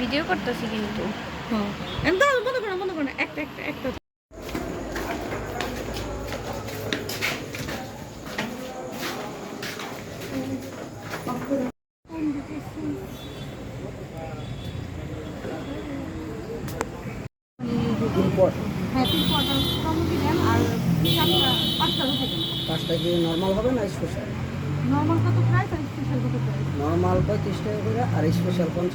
Video করতেছি কিন্তু। হ্যাঁ। বন্ধ করো বন্ধ করো একটা একটা একটা। হ্যাঁ পাঁচটা রুটি পাঁচটা কি নর্মাল হবে না স্পেশাল নর্মাল কত প্রাইস আর স্পেশাল কত প্রাইস? নর্মাল পঁয়ত্রিশ টাকা করে আর স্পেশাল পঞ্চাশ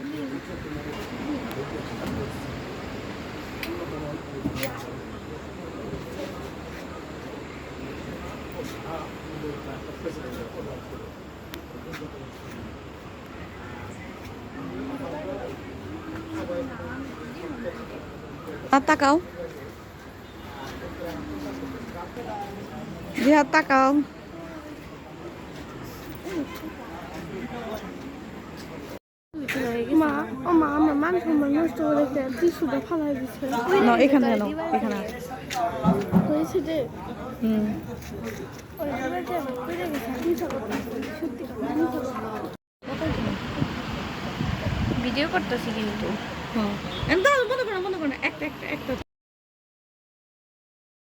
হাত তাকাও। জি হাত তাকাও। না এখানে নাও এখানে আছে। হয়েছে যে হুম। ভিডিও করতেছি কিন্তু। হ্যাঁ। বন্ধ করো বন্ধ করো একটা একটা একটা।